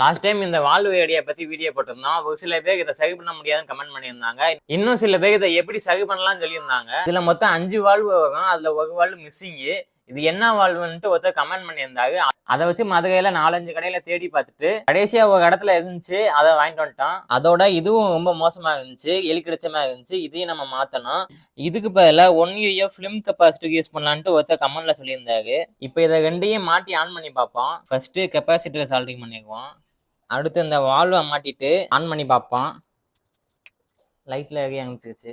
Last time இந்த valve idea பத்தி video போட்டிருந்தோம். ஒரு சில பேர் இதை சரி பண்ண முடியாதுன்னு கமெண்ட் பண்ணியிருந்தாங்க. இன்னும் சில பேர் இதை எப்படி சரி பண்ணலாம்னு சொல்லியிருந்தாங்க. இதுல மொத்தம் அஞ்சு வால்வு வரும். அதுல ஒரு வால்வு மிஸ்ஸிங்கு இது என்ன வால்வுன்ட்டு ஒருத்தர் கமெண்ட் பண்ணியிருந்தாரு. அதை வச்சு மதுரையில நாலஞ்சு கடையில தேடி பார்த்துட்டு கடைசியா ஒரு இடத்துல இருந்துச்சு. அதை வாங்கிட்டு வந்துட்டோம். அதோட இதுவும் ரொம்ப மோசமா இருந்துச்சு. எலி கிடைச்சமா இருந்துச்சு. இதையும் நம்ம மாத்தணும். இதுக்கு பதிலாக one U F film capacity use பண்ணலான்ட்டு ஒருத்தர் கமெண்ட்ல சொல்லியிருந்தாரு. இப்போ இதை ரெண்டையும் மாட்டி ஆன் பண்ணி பார்ப்போம். ஃபர்ஸ்ட் கெப்பாசிட்டர் சால்டிங் பண்ணிக்குவோம் அடுத்து இந்த வால்வை மாட்டிட்டு ஆன் பண்ணி பார்ப்போம். லைட்டில் எரிய ஆரம்பிச்சிருச்சு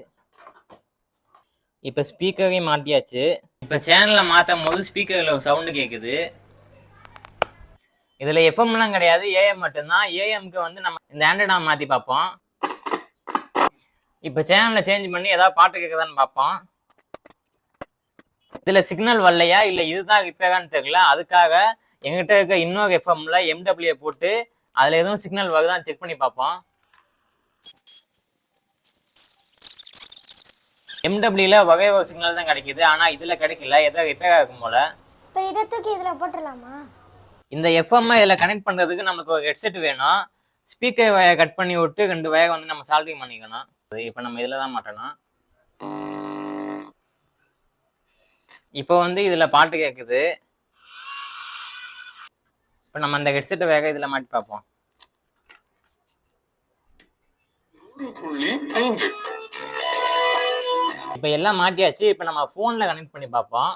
இப்போ ஸ்பீக்கரையும் மாட்டியாச்சு. இப்போ சேனலை மாற்றும் போது ஸ்பீக்கரில் ஒரு சவுண்டு கேட்குது இதில் எஃப்எம்லாம் கிடையாது ஏஎம் மட்டும்தான். ஏஎம்க்கு வந்து நம்ம இந்த ஆண்ட்ராய்டாக மாற்றி பார்ப்போம். இப்போ சேனலை சேஞ்ச் பண்ணி ஏதாவது பாட்டு கேட்குதான்னு பார்ப்போம். இதில் சிக்னல் வரலையா? இல்லை இதுதான் ரிப்பேரான்னு தெரியல. அதுக்காக எங்கிட்ட இருக்க இன்னொரு எஃப்எம்ல எம்டபிள்யூ போட்டு அதில் எதுவும் சிக்னல் வருதான்னு செக் பண்ணி பார்ப்போம். எம்டபிள்யூல வகை வகை சிக்னல் தான் கிடைக்குது. ஆனால் இதில் கிடைக்கல. எதோ ரிப்பேர் ஆகும் போல? இப்போ இதை தூக்கி இதில் போட்டுடலாமா? இந்த எஃப்எம் இதில் கனெக்ட் பண்ணுறதுக்கு நம்மளுக்கு ஒரு ஹெட்செட் வேணும். ஸ்பீக்கர் வயர் கட் பண்ணி விட்டு ரெண்டு வயர் வந்து நம்ம சால்விங் பண்ணிக்கணும். இப்போ நம்ம இதில் தான் மாட்டணும். இப்போ வந்து இதில் பாட்டு கேட்குது இப்போ நம்ம அந்த ஹெட்செட்டை வேக இதில் மாட்டி பார்ப்போம். புள்ளி ஐந்து இப்போ எல்லாம் மாட்டியாச்சு. இப்போ நம்ம ஃபோனில் கனெக்ட் பண்ணி பார்ப்போம்.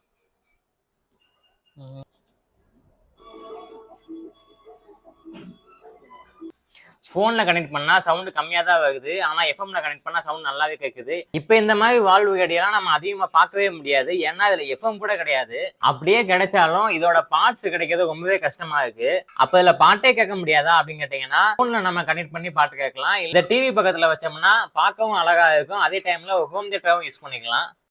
ஃபோனில் கனெக்ட் பண்ணால் சவுண்டு கம்மியாக தான் வருது. ஆனால் எஃப்எம்ல கனெக்ட் பண்ணால் சவுண்ட் நல்லாவே கேட்குது இப்போ இந்த மாதிரி வால்வு கடியெல்லாம் நம்ம அதிகமாக பார்க்கவே முடியாது. ஏன்னா இதில் எஃப்எம் கூட கிடையாது. அப்படியே கிடைச்சாலும் இதோட பார்ட்ஸ் கிடைக்கிறது ரொம்பவே கஷ்டமா இருக்கு. அப்போ இதில் பாட்டே கேட்க முடியாதா அப்படின்னு கேட்டிங்கன்னா ஃபோனில் நம்ம கனெக்ட் பண்ணி பாட்டு கேட்கலாம். இந்த டிவி பக்கத்தில் வச்சோம்னா பார்க்கவும் அழகா இருக்கும். அதே டைமில் ஹோம் தியேட்டராகவும் யூஸ் பண்ணிக்கலாம்.